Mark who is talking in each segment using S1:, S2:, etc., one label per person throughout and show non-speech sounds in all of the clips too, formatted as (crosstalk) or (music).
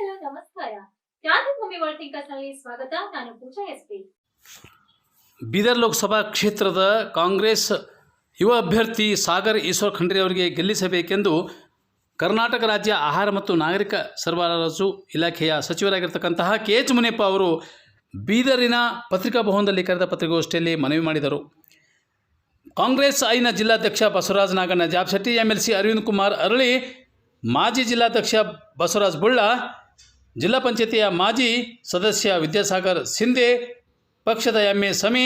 S1: ನಮಸ್ಕಾರ. ನಲ್ಲಿ ಸ್ವಾಗತ. ನಾನು ಪೂಜಾ ಎಸ್ಪಿ.
S2: ಬೀದರ್ ಲೋಕಸಭಾ ಕ್ಷೇತ್ರದ ಕಾಂಗ್ರೆಸ್ ಯುವ ಅಭ್ಯರ್ಥಿ ಸಾಗರ್ ಈಶ್ವರ್ ಖಂಡ್ರೆ ಅವರಿಗೆ ಗೆಲ್ಲಿಸಬೇಕೆಂದು ಕರ್ನಾಟಕ ರಾಜ್ಯ ಆಹಾರ ಮತ್ತು ನಾಗರಿಕ ಸರಬರಾಜು ಇಲಾಖೆಯ ಸಚಿವರಾಗಿರ್ತಕ್ಕಂತಹ ಕೆ ಎಚ್ ಮುನಿಯಪ್ಪ ಅವರು ಬೀದರಿನ ಪತ್ರಿಕಾ ಭವನದಲ್ಲಿ ಕರೆದ ಪತ್ರಿಕಾಗೋಷ್ಠಿಯಲ್ಲಿ ಮನವಿ ಮಾಡಿದರು. ಕಾಂಗ್ರೆಸ್ ಐನ ಜಿಲ್ಲಾಧ್ಯಕ್ಷ Basavaraja Naganna Jobshetty M L C Arvind Kumar Arali, ಮಾಜಿ ಜಿಲ್ಲಾಧ್ಯಕ್ಷ ಬಸವರಾಜ್ ಬುಳ್ಳ ಜಿಲ್ಲಾ ಪಂಚಾಯತಿಯ ಮಾಜಿ ಸದಸ್ಯ ವಿದ್ಯಾಸಾಗರ್ ಸಿಂಧೆ, ಪಕ್ಷದ ಎಂ ಎ ಸಮಿ,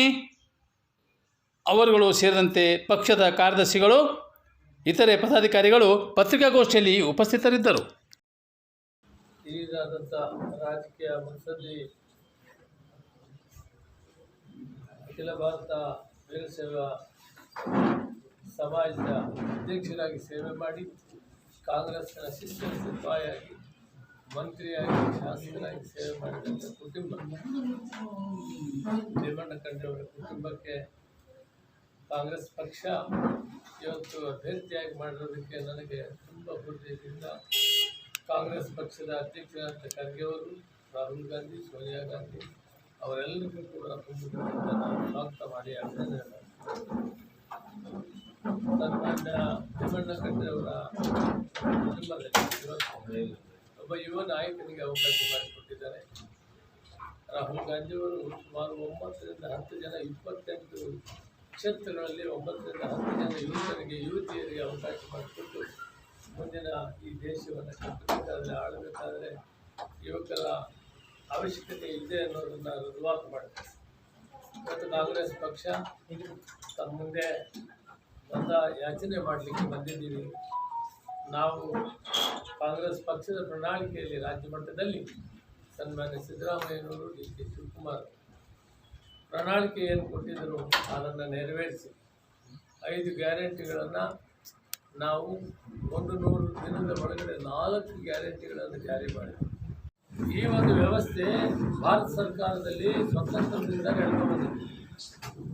S2: ಅವರುಗಳು ಸೇರಿದಂತೆ ಪಕ್ಷದ ಕಾರ್ಯದರ್ಶಿಗಳು, ಇತರೆ ಪದಾಧಿಕಾರಿಗಳು ಪತ್ರಿಕಾಗೋಷ್ಠಿಯಲ್ಲಿ ಉಪಸ್ಥಿತರಿದ್ದರು.
S3: ರಾಜಕೀಯ ಮನಸ್ಸಲ್ಲಿ ಅಖಿಲ ಭಾರತ ವೀರಶೈವ ಸಮಾಜದ ಅಧ್ಯಕ್ಷರಾಗಿ ಸೇವೆ ಮಾಡಿ, ಕಾಂಗ್ರೆಸ್ನ ಶಿಸ್ತಿನ ಸಿಪಾಯಿಯಾಗಿ ಮಂತ್ರಿಯಾಗಿ ಶಾಸಕರಾಗಿ ಸೇವೆ ಮಾಡಿದಂಥ ಕುಟುಂಬ ಭೀಮಣ್ಣ ಖಂಡ್ರೆಯವರ ಕುಟುಂಬಕ್ಕೆ ಕಾಂಗ್ರೆಸ್ ಪಕ್ಷ ಇವತ್ತು ಅಭ್ಯರ್ಥಿಯಾಗಿ ಮಾಡಿರೋದಕ್ಕೆ ನನಗೆ ತುಂಬ ಹೃದಯದಿಂದ ಕಾಂಗ್ರೆಸ್ ಪಕ್ಷದ ಅಧ್ಯಕ್ಷರಾದ ಖರ್ಗೆ ಅವರು, ರಾಹುಲ್ ಗಾಂಧಿ, ಸೋನಿಯಾ ಗಾಂಧಿ ಅವರೆಲ್ಲರಿಗೂ ಕೂಡ ತುಂಬ ನಾನು ಸ್ವಾಗತ ಮಾಡಿ ಅಭಿನಂದನೆ ಸನ್ಮಾನ್ಯ ಭೀಮಣ್ಣ ಖಂಡ್ರೆ ಅವರ ಕುಟುಂಬದಲ್ಲಿ ಒಬ್ಬ ಯುವ ನಾಯಕನಿಗೆ ಅವಕಾಶ ಮಾಡಿಕೊಟ್ಟಿದ್ದಾರೆ. ರಾಹುಲ್ ಗಾಂಧಿಯವರು ಸುಮಾರು ಒಂಬತ್ತರಿಂದ ಹತ್ತು ಜನ ಇಪ್ಪತ್ತೆಂಟು ಕ್ಷೇತ್ರಗಳಲ್ಲಿ ಒಂಬತ್ತರಿಂದ ಹತ್ತು ಜನ ಯುವಕರಿಗೆ, ಯುವತಿಯರಿಗೆ ಅವಕಾಶ ಮಾಡಿಕೊಟ್ಟು ಮುಂದಿನ ಈ ದೇಶವನ್ನು ಕಟ್ಟಬೇಕಾದ್ರೆ ಆಳಬೇಕಾದ್ರೆ ಯುವಕರ ಅವಶ್ಯಕತೆ ಇದೆ ಅನ್ನೋದನ್ನು ರುಜುವಾತು ಮಾಡಿದೆ ಇವತ್ತು ಕಾಂಗ್ರೆಸ್ ಪಕ್ಷ ತಮ್ಮ ಮುಂದೆ ಬಂದ ಯಾಚನೆ ಮಾಡಲಿಕ್ಕೆ ಬಂದಿದ್ದೀವಿ ನಾವು ಕಾಂಗ್ರೆಸ್ ಪಕ್ಷದ ಪ್ರಣಾಳಿಕೆಯಲ್ಲಿ ರಾಜ್ಯ ಮಟ್ಟದಲ್ಲಿ ಸನ್ಮಾನ್ಯ ಸಿದ್ದರಾಮಯ್ಯನವರು ಡಿ ಕೆ ಶಿವಕುಮಾರ್ ಪ್ರಣಾಳಿಕೆ ಏನು ಕೊಟ್ಟಿದ್ದರು ಅದನ್ನು ನೆರವೇರಿಸಿ. ಐದು ಗ್ಯಾರಂಟಿಗಳನ್ನು ನಾವು ಒಂದು ನೂರು ದಿನದ ಒಳಗಡೆ ನಾಲ್ಕು ಗ್ಯಾರಂಟಿಗಳನ್ನು ಜಾರಿ ಮಾಡಿದ್ವಿ. ಈ ಒಂದು ವ್ಯವಸ್ಥೆ ಭಾರತ ಸರ್ಕಾರದಲ್ಲಿ ಸ್ವತಂತ್ರದಿಂದ ನಡೆದು ಬಂದಿದೆ.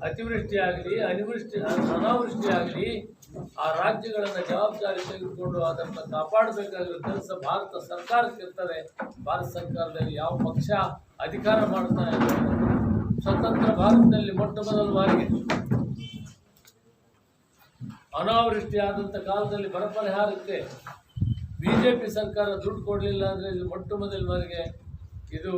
S3: ಅತಿವೃಷ್ಟಿ ಆಗಲಿ ಅನಿವೃಷ್ಟಿ ಅನಾವೃಷ್ಟಿ ಆಗಲಿ ಆ ರಾಜ್ಯಗಳನ್ನು ಜವಾಬ್ದಾರಿ ತೆಗೆದುಕೊಂಡು ಅದನ್ನು ಕಾಪಾಡಬೇಕಾಗಿರೋ ಕೆಲಸ ಭಾರತ ಸರ್ಕಾರಕ್ಕೆ ಇರ್ತದೆ ಭಾರತ ಸರ್ಕಾರದಲ್ಲಿ ಯಾವ ಪಕ್ಷ ಅಧಿಕಾರ ಮಾಡ್ತಾ ಸ್ವತಂತ್ರ ಭಾರತದಲ್ಲಿ ಮೊಟ್ಟ ಮೊದಲು ಬಾರಿಗೆ ಅನಾವೃಷ್ಟಿ ಆದಂಥ ಕಾಲದಲ್ಲಿ ಬರ ಪರಿಹಾರಕ್ಕೆ ಬಿ ಜೆ ಪಿ ಸರ್ಕಾರ ದುಡ್ಡು ಕೊಡಲಿಲ್ಲ ಅಂದರೆ ಇದು ಮೊಟ್ಟ ಮೊದಲ ಬಾರಿಗೆ ಇದು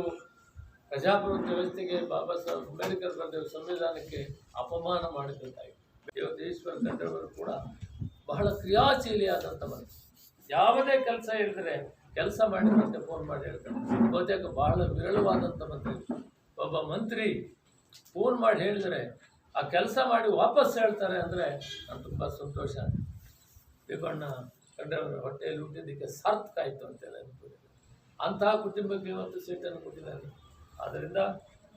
S3: ಪ್ರಜಾಪ್ರಭುತ್ವ ವ್ಯವಸ್ಥೆಗೆ ಬಾಬಾ ಸಾಹೇಬ್ ಅಂಬೇಡ್ಕರ್ ಬರೆದ ಸಂವಿಧಾನಕ್ಕೆ ಅಪಮಾನ ಮಾಡಿದಂತಾಗಿದೆ ಇವತ್ತು ಈಶ್ವರ ಕೂಡ ಬಹಳ ಕ್ರಿಯಾಶೀಲಿಯಾದಂಥ ಮನಸ್ಸು. ಯಾವುದೇ ಕೆಲಸ ಹೇಳಿದ್ರೆ ಕೆಲಸ ಮಾಡಿ ಮತ್ತೆ ಫೋನ್ ಮಾಡಿ ಹೇಳ್ತಾರೆ. ಬಹುತೇಕ ಬಹಳ ವಿರಳವಾದಂಥ ಮಂತ್ರಿ. ಒಬ್ಬ ಮಂತ್ರಿ ಫೋನ್ ಮಾಡಿ ಹೇಳಿದರೆ ಆ ಕೆಲಸ ಮಾಡಿ ವಾಪಸ್ ಹೇಳ್ತಾರೆ ಅಂದರೆ ನಾನು ತುಂಬ ಸಂತೋಷ. ವಿಭಣ್ಣ ಕಂಡವರ ಹೊಟ್ಟೆಯಲ್ಲಿ ಹುಟ್ಟಿದ್ದಕ್ಕೆ ಸಾರ್ಥಕ ಆಯಿತು ಅಂತೇಳಿ ಹೇಳಿ ಅಂತಹ ಕುಟುಂಬಕ್ಕೆ ಇವತ್ತು ಸೀಟನ್ನು ಕೊಟ್ಟಿದ್ದಾರೆ. ಆದ್ದರಿಂದ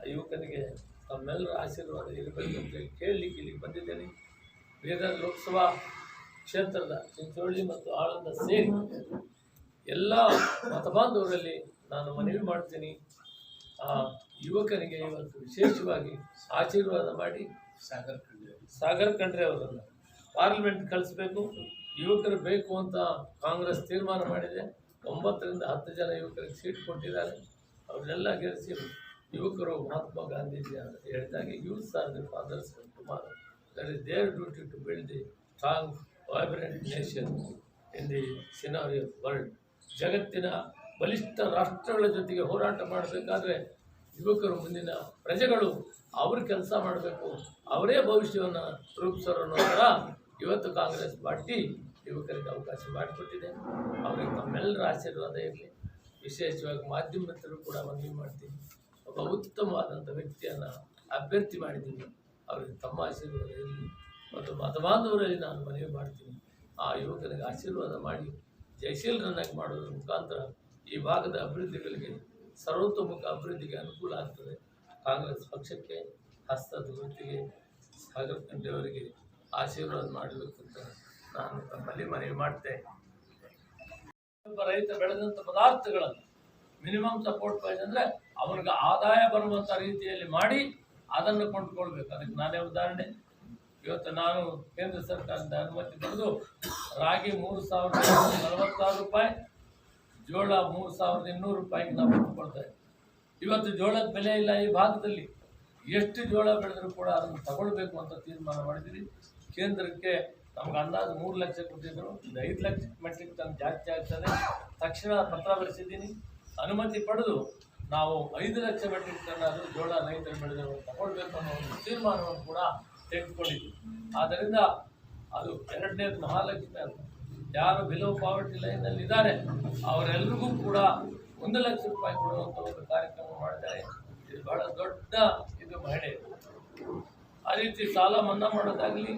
S3: ಆ ಯುವಕನಿಗೆ ತಮ್ಮೆಲ್ಲರ ಆಶೀರ್ವಾದ ಇರಬೇಕು ಅಂತೇಳಿ ಕೇಳಲಿಕ್ಕೆ ಇಲ್ಲಿಗೆ ಬಂದಿದ್ದೇನೆ. ಬೀದರ್ ಲೋಕಸಭಾ ಕ್ಷೇತ್ರದ ಚಿಂಚೋಳಿ ಮತ್ತು ಆಳಂದ ಸೇರಿ ಎಲ್ಲ ಮತಬಾಂಧವರಲ್ಲಿ ನಾನು ಮನವಿ ಮಾಡ್ತೀನಿ. ಆ ಯುವಕನಿಗೆ ಇವತ್ತು ವಿಶೇಷವಾಗಿ ಆಶೀರ್ವಾದ ಮಾಡಿ ಸಾಗರ್ ಖಂಡ್ರೆ ಸಾಗರ್ ಖಂಡ್ರೆ ಅವರನ್ನು ಪಾರ್ಲಿಮೆಂಟ್ ಕಳಿಸ್ಬೇಕು. ಯುವಕರು ಬೇಕು ಅಂತ ಕಾಂಗ್ರೆಸ್ ತೀರ್ಮಾನ ಮಾಡಿದೆ. ಒಂಬತ್ತರಿಂದ ಹತ್ತು ಜನ ಯುವಕರಿಗೆ ಸೀಟ್ ಕೊಟ್ಟಿದ್ದಾರೆ. ಅವ್ರನ್ನೆಲ್ಲ ಗೆಲ್ಲಿಸಿ ಯುವಕರು ಮಹಾತ್ಮ ಗಾಂಧೀಜಿ ಅಂತ ಹೇಳಿದಾಗ youths are the fathers Kumar that is their duty to build the strong vibrant nation in the scenario of world ಜಗತ್ತಿನ ಬಲಿಷ್ಠ ರಾಷ್ಟ್ರಗಳ ಜೊತೆಗೆ ಹೋರಾಟ ಮಾಡಬೇಕಾದ್ರೆ ಯುವಕರು ಮುಂದಿನ ಪ್ರಜೆಗಳು ಅವರು ಕೆಲಸ ಮಾಡಬೇಕು, ಅವರೇ ಭವಿಷ್ಯವನ್ನು ರೂಪಿಸೋರು ಅನ್ನೋದರ ಇವತ್ತು ಕಾಂಗ್ರೆಸ್ ಪಾರ್ಟಿ ಯುವಕರಿಗೆ ಅವಕಾಶ ಮಾಡಿಕೊಟ್ಟಿದೆ. ಅವರಿಗೆ ತಮ್ಮೆಲ್ಲರ ಆಶೀರ್ವಾದ ಇರಲಿ. ವಿಶೇಷವಾಗಿ ಮಾಧ್ಯಮದಲ್ಲೂ ಕೂಡ ಮನವಿ ಮಾಡ್ತೀನಿ. ಒಬ್ಬ ಉತ್ತಮವಾದಂಥ ವ್ಯಕ್ತಿಯನ್ನು ಅಭ್ಯರ್ಥಿ ಮಾಡಿದ್ದೀನಿ. ಅವರಿಗೆ ತಮ್ಮ ಆಶೀರ್ವಾದದಲ್ಲಿ ಮತ್ತು ಮತಬಾಂಧವರಲ್ಲಿ ನಾನು ಮನವಿ ಮಾಡ್ತೀನಿ. ಆ ಯುವಕನಿಗೆ ಆಶೀರ್ವಾದ ಮಾಡಿ ಜಯಶೀಲರನ್ನಾಗಿ ಮಾಡುವುದರ ಮುಖಾಂತರ ಈ ಭಾಗದ ಅಭಿವೃದ್ಧಿಗಳಿಗೆ ಸರ್ವತೋಮುಖ ಅಭಿವೃದ್ಧಿಗೆ ಅನುಕೂಲ ಆಗ್ತದೆ. ಕಾಂಗ್ರೆಸ್ ಪಕ್ಷಕ್ಕೆ ಹಸ್ತದ ವೃತ್ತಿಗೆ ಸಾಗರ್ ಕಂಡೆಯವರಿಗೆ ಆಶೀರ್ವಾದ ಮಾಡಬೇಕು ಅಂತ ನಾನು ತಮ್ಮಲ್ಲಿ ಮನವಿ ಮಾಡ್ತೆ ಒಬ್ಬ ರೈತ ಬೆಳೆದಂಥ ಪದಾರ್ಥಗಳನ್ನು ಮಿನಿಮಮ್ ಸಪೋರ್ಟ್ ಪ್ರೈಸ್ ಅಂದರೆ ಅವನಿಗೆ ಆದಾಯ ಬರುವಂಥ ರೀತಿಯಲ್ಲಿ ಮಾಡಿ ಅದನ್ನು ಕೊಂಡುಕೊಳ್ಬೇಕು. ಅದಕ್ಕೆ ನಾನೇ ಉದಾಹರಣೆ. ಇವತ್ತು ನಾನು ಕೇಂದ್ರ ಸರ್ಕಾರದಿಂದ ಅನುಮತಿ ಪಡೆದು ರಾಗಿ ಮೂರು ಸಾವಿರದ ನಲವತ್ತಾರು ರೂಪಾಯಿ, ಜೋಳ ಮೂರು ಸಾವಿರದ ಇನ್ನೂರು ರೂಪಾಯಿಗೆ ನಾವು ಕೊಂಡುಕೊಳ್ತೇವೆ ಇವತ್ತು ಜೋಳದ ಬೆಲೆ ಇಲ್ಲ ಈ ಭಾಗದಲ್ಲಿ. ಎಷ್ಟು ಜೋಳ ಬೆಳೆದರೂ ಕೂಡ ಅದನ್ನು ತಗೊಳ್ಬೇಕು ಅಂತ ತೀರ್ಮಾನ ಮಾಡಿದ್ದೀವಿ. ಕೇಂದ್ರಕ್ಕೆ ನಮ್ಗೆ ಅಂದಾಜು ಮೂರು ಲಕ್ಷ ಕೊಟ್ಟಿದ್ರು. ಇದು ಐದು ಲಕ್ಷ ಮೆಟ್ರಿಕ್ ಟನ್ ಜಾಸ್ತಿ ಆಗ್ತದೆ. ತಕ್ಷಣ ಪತ್ರ ಬರೆಸಿದ್ದೀನಿ. ಅನುಮತಿ ಪಡೆದು ನಾವು ಐದು ಲಕ್ಷ ಮೆಟ್ರಿಕ್ ಟನ್ ಆದರೂ ಜೋಳ ರೈತರು ಬೆಳೆದವರು ತಗೊಳ್ಬೇಕು ಅನ್ನೋ ಒಂದು ತೀರ್ಮಾನವನ್ನು ಕೂಡ ತೆಗೆದುಕೊಂಡಿದ್ವಿ. ಆದ್ದರಿಂದ ಅದು ಎರಡನೇ ಮಹಾಲಕ್ಷ್ಮಿ ಅಂತ ಯಾರು ಬಿಲೋ ಪಾವರ್ಟಿ ಲೈನಲ್ಲಿ ಇದ್ದಾರೆ ಅವರೆಲ್ಲರಿಗೂ ಕೂಡ ಒಂದು ಲಕ್ಷ ರೂಪಾಯಿ ಕೊಡುವಂಥ ಒಂದು ಕಾರ್ಯಕ್ರಮ ಮಾಡಿದ್ದಾರೆ. ಇದು ಬಹಳ ದೊಡ್ಡ ಇದು ಮಹಿಳೆ. ಆ ರೀತಿ ಸಾಲ ಮನ್ನಾ ಮಾಡೋದಾಗಲಿ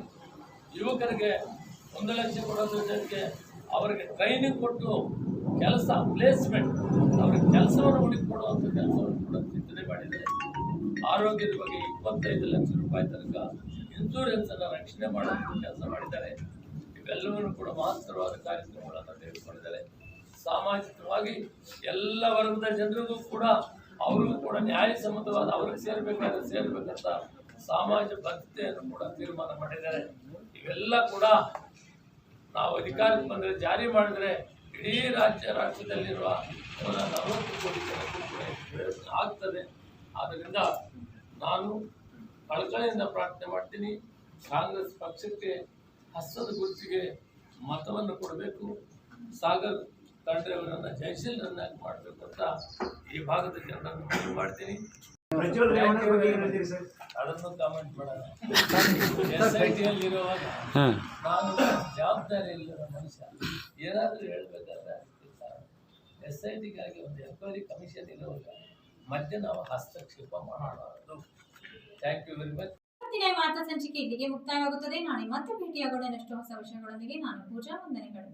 S3: ಯುವಕರಿಗೆ ಒಂದು ಲಕ್ಷ ಕೊಡೋದ್ರ ಜೊತೆಗೆ ಅವರಿಗೆ ಟ್ರೈನಿಂಗ್ ಕೊಟ್ಟು ಕೆಲಸ ಪ್ಲೇಸ್ಮೆಂಟ್ ಅವ್ರಿಗೆ ಕೆಲಸವನ್ನು ಹುಡುಕಿಕೊಡುವಂಥ ಕೆಲಸವನ್ನು ಕೂಡ ಚಿಂತನೆ ಮಾಡಿದೆ ಆರೋಗ್ಯದ ಬಗ್ಗೆ ಇಪ್ಪತ್ತೈದು ಲಕ್ಷ ರೂಪಾಯಿ ತನಕ ಇನ್ಸೂರೆನ್ಸನ್ನು ರಕ್ಷಣೆ ಮಾಡುವಂಥ ಕೆಲಸ ಮಾಡಿದ್ದಾರೆ. ಇವೆಲ್ಲವನ್ನು ಕೂಡ ಮಹತ್ತರವಾದ ಕಾರ್ಯಕ್ರಮಗಳನ್ನು ತೆಗೆದುಕೊಂಡಿದ್ದಾರೆ. ಸಾಮಾಜಿಕವಾಗಿ ಎಲ್ಲ ವರ್ಗದ ಜನರಿಗೂ ಕೂಡ ಅವ್ರಿಗೂ ಕೂಡ ನ್ಯಾಯಸಮ್ಮತವಾದ, ಅವ್ರಿಗೆ ಸೇರಬೇಕಾದ್ರೆ ಸೇರ್ಬೇಕಂತ ಸಮಾಜ ಬದ್ಧತೆಯನ್ನು ಕೂಡ ತೀರ್ಮಾನ ಮಾಡಿದ್ದಾರೆ. ಇವೆಲ್ಲ ಕೂಡ ನಾವು ಅಧಿಕಾರಕ್ಕೆ ಬಂದರೆ ಜಾರಿ ಮಾಡಿದರೆ ಇಡೀ ರಾಜ್ಯ, ರಾಜ್ಯದಲ್ಲಿರುವ ನಲವತ್ತು ಕೋಟಿ ಕೂಡ ಆಗ್ತದೆ. ಆದ್ದರಿಂದ ನಾನು ಕಳಕಳಿಯಿಂದ ಪ್ರಾರ್ಥನೆ ಮಾಡ್ತೀನಿ. ಕಾಂಗ್ರೆಸ್ ಪಕ್ಷಕ್ಕೆ ಹಸ್ತದ ಗುರುತಿಗೆ ಮತವನ್ನು ಕೊಡಬೇಕು. ಸಾಗರ್ ಖಂಡ್ರೆಯವರನ್ನು ಜಯಶೀಲರನ್ನಾಗಿ ಮಾಡಬೇಕು ಅಂತ ಈ ಭಾಗದ ಜನರನ್ನು ಮಾಡ್ತೀನಿ.
S4: ಪ್ರಜ್ವಲ್ ರೇವಣ್ಣ ಬಗ್ಗೆ ಹೇಳ್ತೀರಿ ಸರ್?
S3: ಅದನ್ನು ಕಾಮೆಂಟ್ ಮಾಡೋಣ. (laughs) ಎಸ್ ಐ ಟಿಯಲ್ಲಿರುವಾಗ
S2: ಹಾಂ.
S3: ನಾನು ಜವಾಬ್ದಾರಿ ಇಲ್ಲದ ಮನುಷ್ಯ. ಏನಾದರೂ ಹೇಳ್ಬೇಕಾದ್ರೆ ಎಸ್ ಐ ಟಿಗಾಗಿ ಒಂದು ಎನ್ಕ್ವೈರಿ ಕಮಿಷನ್ ಇರುವಾಗ ಮಧ್ಯೆ ನಾವು ಹಸ್ತಕ್ಷೇಪ ಮಾಡೋಣ. ಥ್ಯಾಂಕ್ ಯು ವೆರಿ ಮಚ್
S1: ಇವತ್ತಿನ ವಾರ್ತಾ ಸಂಚಿಕೆ ಇಲ್ಲಿಗೆ ಮುಕ್ತಾಯವಾಗುತ್ತದೆ. ನಾಳೆ ಮತ್ತೆ ಭೇಟಿಯಾಗೋಣ. ಎಷ್ಟೋ ಹೊಸ ವಿಷಯಗಳೊಂದಿಗೆ ನಾನು ಪೂಜಾ ವಂದನೆಗಳು.